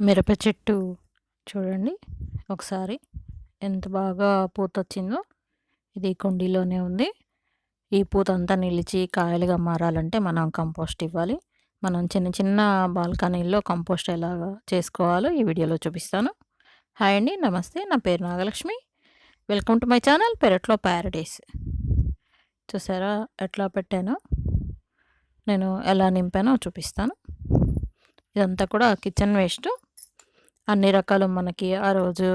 మిరప చెట్టు చూడండి. ఒకసారి ఎంత బాగా పూత వచ్చిందో ఇది కుండీలోనే ఉంది. ఈ పూత అంతా నిలిచి కాయలుగా మారాలంటే మనం కంపోస్ట్ ఇవ్వాలి. మనం చిన్న చిన్న బాల్కనీల్లో కంపోస్ట్ ఎలా చేసుకోవాలో ఈ వీడియోలో చూపిస్తాను. హాయ్ అండి నమస్తే. నా పేరు Nagalakshmi. Welcome to my channel పెరట్లో ప్యారడైస్. చూసారా ఎట్లా పెట్టానో? నేను ఎలా నింపానో చూపిస్తాను. ఇదంతా కూడా కిచెన్ వేస్ట్. అన్ని రకాలు మనకి ఆ రోజు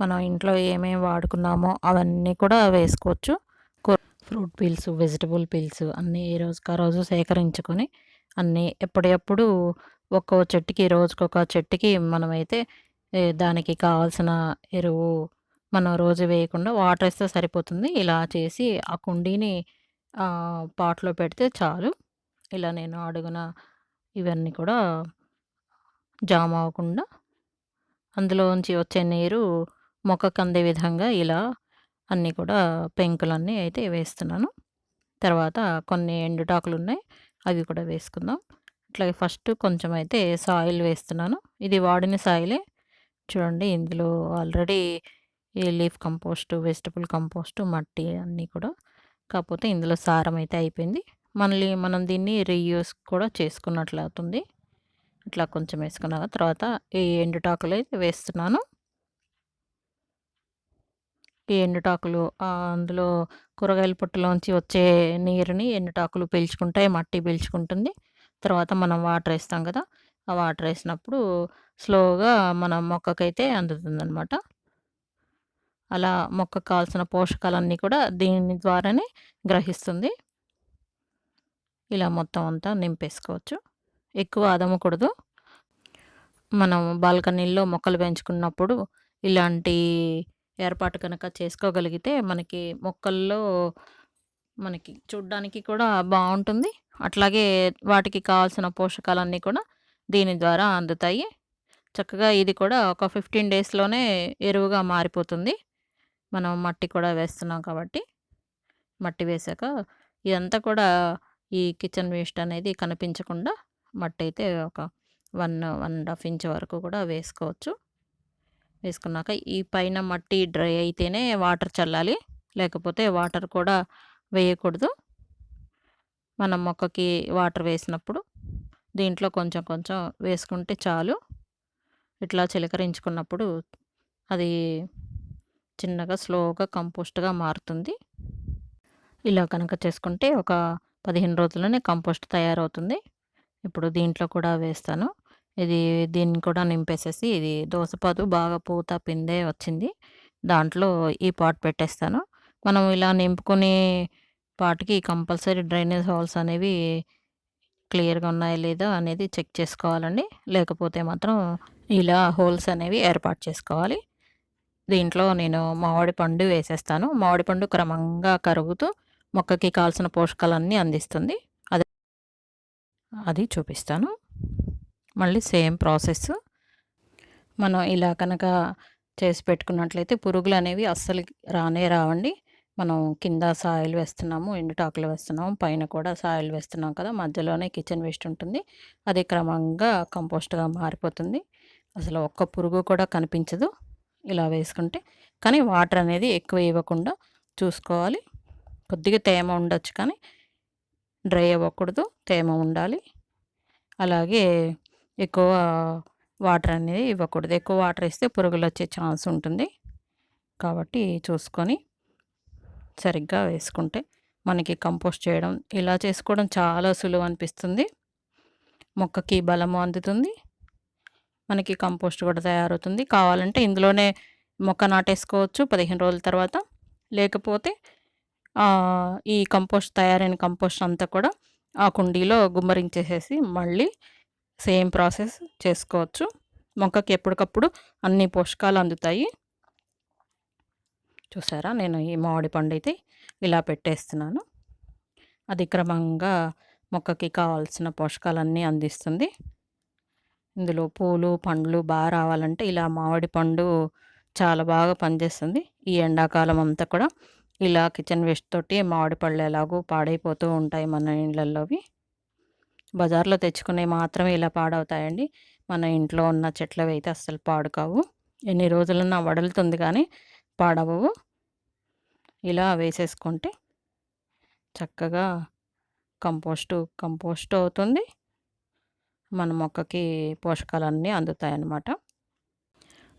మనం ఇంట్లో ఏమేమి వాడుకున్నామో అవన్నీ కూడా వేసుకోవచ్చు. ఫ్రూట్ పీల్స్ వెజిటబుల్ పీల్స్ అన్నీ ఏ రోజుకి ఆ రోజు సేకరించుకొని అన్నీ ఎప్పటికప్పుడు ఒక్కో చెట్టుకి రోజుకొక చెట్టుకి మనమైతే దానికి కావాల్సిన ఎరువు మనం రోజు వేయకుండా వాటర్ వేస్తే సరిపోతుంది. ఇలా చేసి ఆ కుండీని పాట్లో పెడితే చాలు. ఇలా నేను అడుగున ఇవన్నీ కూడా జామ్ అవ్వకుండా అందులోంచి వచ్చే నీరు మొక్కకు అందే విధంగా ఇలా అన్నీ కూడా పెంకులన్నీ అయితే వేస్తున్నాను. తర్వాత కొన్ని ఎండుటాకులు ఉన్నాయి అవి కూడా వేసుకుందాం. అట్లాగే ఫస్ట్ కొంచెం అయితే సాయిల్ వేస్తున్నాను. ఇది వాడిన సాయిలే. చూడండి ఇందులో ఆల్రెడీ ఈ లీఫ్ కంపోస్టు వెజిటబుల్ కంపోస్టు మట్టి అన్నీ కూడా. కాకపోతే ఇందులో సారం అయితే అయిపోయింది. మళ్ళీ మనం దీన్ని రీయూస్ కూడా చేసుకున్నట్లు అవుతుంది ఇట్లా కొంచెం వేసుకున్న తర్వాత ఈ ఎండుటాకులు అయితే వేస్తున్నాను. ఈ ఎండుటాకులు అందులో కూరగాయల పొట్టులోంచి వచ్చే నీరుని ఎండుటాకులు పీల్చుకుంటాయి మట్టి పీల్చుకుంటుంది. తర్వాత మనం వాటర్ వేస్తాం కదా ఆ వాటర్ వేసినప్పుడు స్లోగా మన మొక్కకైతే అందుతుందనమాట అలా మొక్కకు కావాల్సిన పోషకాలన్నీ కూడా దీని ద్వారానే గ్రహిస్తుంది. ఇలా మొత్తం అంతా నింపేసుకోవచ్చు. ఎక్కువ అదమకూడదు మనం బాల్కనీల్లో మొక్కలు పెంచుకున్నప్పుడు ఇలాంటి ఏర్పాటు కనుక చేసుకోగలిగితే మనకి మొక్కల్లో మనకి చూడ్డానికి కూడా బాగుంటుంది అట్లాగే వాటికి కావాల్సిన పోషకాలన్నీ కూడా దీని ద్వారా అందుతాయి. చక్కగా ఇది కూడా ఒక ఫిఫ్టీన్ డేస్లోనే ఎరువుగా మారిపోతుంది. మనం మట్టి కూడా వేస్తున్నాం కాబట్టి. మట్టి వేసాక ఇదంతా కూడా ఈ కిచెన్ వేస్ట్ అనేది కనిపించకుండా మట్టి అయితే ఒక one one and half inch వరకు కూడా వేసుకోవచ్చు. వేసుకున్నాక ఈ పైన మట్టి డ్రై అయితేనే వాటర్ చల్లాలి. లేకపోతే వాటర్ కూడా వేయకూడదు. మనం మొక్కకి వాటర్ వేసినప్పుడు దీంట్లో కొంచెం కొంచెం వేసుకుంటే చాలు. ఇట్లా చిలకరించుకున్నప్పుడు అది చిన్నగా స్లోగా కంపోస్ట్గా మారుతుంది. ఇలా కనుక చేసుకుంటే ఒక పదిహేను రోజుల్లోనే కంపోస్ట్ తయారవుతుంది. ఇప్పుడు దీంట్లో కూడా వేస్తాను. ఇది దీన్ని కూడా నింపేసేసి ఇది దోసపాదు బాగా పూత పిందే వచ్చింది. దాంట్లో ఈ పాట్ పెట్టేస్తాను. మనం ఇలా నింపుకునే పాటికి కంపల్సరీ డ్రైనేజ్ హోల్స్ అనేవి క్లియర్గా ఉన్నాయా లేదా అనేది చెక్ చేసుకోవాలండి. లేకపోతే మాత్రం ఇలా హోల్స్ అనేవి ఏర్పాటు చేసుకోవాలి. దీంట్లో నేను మామిడి పండు వేసేస్తాను. మామిడి పండు క్రమంగా కరుగుతూ మొక్కకి కావాల్సిన పోషకాలన్నీ అందిస్తుంది. అది చూపిస్తాను. మళ్ళీ సేమ్ ప్రాసెస్ మనం ఇలా కనుక చేసి పెట్టుకున్నట్లయితే పురుగులు అనేవి అస్సలు రానే రావండి. మనం కింద సాయిల్ వేస్తున్నాము ఎండుటాకులు వేస్తున్నాము పైన కూడా సాయిల్ వేస్తున్నాం కదా మధ్యలోనే కిచెన్ వేస్ట్ ఉంటుంది. అది క్రమంగా కంపోస్ట్గా మారిపోతుంది. అసలు ఒక్క పురుగు కూడా కనిపించదు ఇలా వేసుకుంటే. కానీ వాటర్ అనేది ఎక్కువ ఇవ్వకుండా చూసుకోవాలి. కొద్దిగా తేమ ఉండొచ్చు కానీ డ్రై అవ్వకూడదు తేమ ఉండాలి. అలాగే ఎక్కువ వాటర్ అనేది ఇవ్వకూడదు. ఎక్కువ వాటర్ ఇస్తే పురుగులు వచ్చే ఛాన్స్ ఉంటుంది. కాబట్టి చూసుకొని సరిగ్గా వేసుకుంటే మనకి కంపోస్ట్ చేయడం ఇలా చేసుకోవడం చాలా సులువు అనిపిస్తుంది. మొక్కకి బలము అందుతుంది. మనకి కంపోస్ట్ కూడా తయారవుతుంది. కావాలంటే ఇందులోనే మొక్క నాటేసుకోవచ్చు పదిహేను రోజుల తర్వాత. లేకపోతే ఈ కంపోస్ట్ తయారైన కంపోస్ట్ అంతా కూడా ఆ కుండీలో గుమ్మరించేసేసి మళ్ళీ సేమ్ ప్రాసెస్ చేసుకోవచ్చు. మొక్కకి ఎప్పటికప్పుడు అన్ని పోషకాలు అందుతాయి. చూసారా? నేను ఈ మామిడి పండు అయితే ఇలా పెట్టేస్తున్నాను. అది క్రమంగా మొక్కకి కావాల్సిన పోషకాలన్నీ అందిస్తుంది. ఇందులో పూలు పండ్లు బాగా రావాలంటే ఇలా మామిడి పండు చాలా బాగా పనిచేస్తుంది. ఈ ఎండాకాలం అంతా కూడా ఇలా కిచెన్ వేస్ట్ తోటి మామిడి పళ్ళు ఎలాగో పాడైపోతూ ఉంటాయి మన ఇళ్ళల్లోవి. బజార్లో తెచ్చుకునే మాత్రమే ఇలా పాడవుతాయండి. మన ఇంట్లో ఉన్న చెట్లవి అయితే అస్సలు పాడుకావు. ఎన్ని రోజులన్నా వడలుతుంది కానీ పాడవవు. ఇలా వేసేసుకుంటే చక్కగా కంపోస్టు కంపోస్ట్ అవుతుంది. మన మొక్కకి పోషకాలన్నీ అందుతాయి అన్నమాట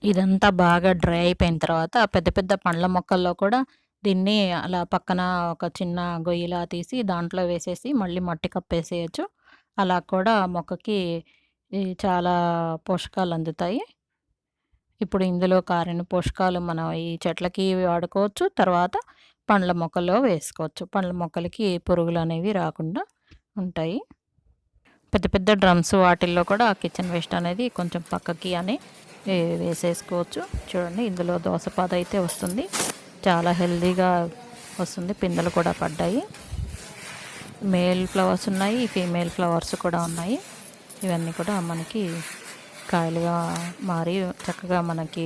ఇదంతా బాగా డ్రై అయిపోయిన తర్వాత పెద్ద పెద్ద పండ్ల మొక్కల్లో కూడా దీన్ని అలా పక్కన ఒక చిన్న గొయ్యిలా తీసి దాంట్లో వేసేసి మళ్ళీ మట్టి కప్పేసేయచ్చు. అలా కూడా మొక్కకి చాలా పోషకాలు అందుతాయి. ఇప్పుడు ఇందులో కారిన పోషకాలు మనం ఈ చెట్లకి వాడుకోవచ్చు. తర్వాత పండ్ల మొక్కల్లో వేసుకోవచ్చు. పండ్ల మొక్కలకి పురుగులు అనేవి రాకుండా ఉంటాయి. పెద్ద పెద్ద డ్రమ్స్ వాటిల్లో కూడా కిచెన్ వేస్ట్ అనేది కొంచెం పక్కకి అని వేసేసుకోవచ్చు. చూడండి ఇందులో దోసపాద అయితే వస్తుంది. చాలా హెల్దీగా వస్తుంది. పిందెలు కూడా పడ్డాయి. మేల్ ఫ్లవర్స్ ఉన్నాయి. ఫీమేల్ ఫ్లవర్స్ కూడా ఉన్నాయి. ఇవన్నీ కూడా మనకి కాయలుగా మారి చక్కగా మనకి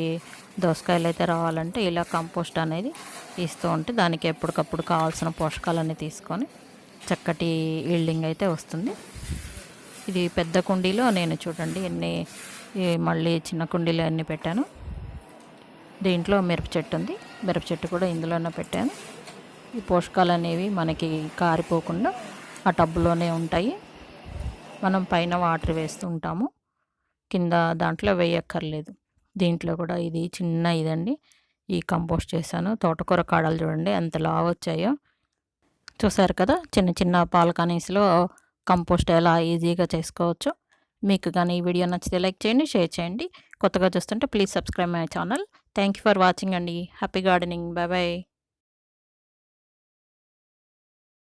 దోసకాయలు అయితే రావాలంటే ఇలా కంపోస్ట్ అనేది ఇస్తూ ఉంటే దానికి ఎప్పటికప్పుడు కావాల్సిన పోషకాలన్నీ తీసుకొని చక్కటి ఈల్డింగ్ అయితే వస్తుంది. ఇది పెద్ద కుండీలో నేను చూడండి ఎన్ని మళ్ళీ చిన్న కుండీలో అన్నీ పెట్టాను. దీంట్లో మిరప చెట్టు ఉంది. మిరప చెట్టు కూడా ఇందులోనే పెట్టాను. ఈ పోషకాలు అనేవి మనకి కారిపోకుండా ఆ టబ్బులోనే ఉంటాయి. మనం పైన వాటర్ వేస్తూ ఉంటాము. కింద దాంట్లో వేయక్కర్లేదు. దీంట్లో కూడా ఇది చిన్న ఇదండి. ఈ కంపోస్ట్ చేశాను. తోటకూర కాడలు చూడండి ఎంత లావు వచ్చాయో. చూసారు కదా చిన్న చిన్న పాలకనీస్లో కంపోస్ట్ ఎలా ఈజీగా చేసుకోవచ్చు. మీకు కానీ ఈ వీడియో నచ్చితే లైక్ చేయండి షేర్ చేయండి. కొత్తగా చూస్తుంటే please subscribe my channel. Thank you for watching అండి. Happy gardening. Bye bye.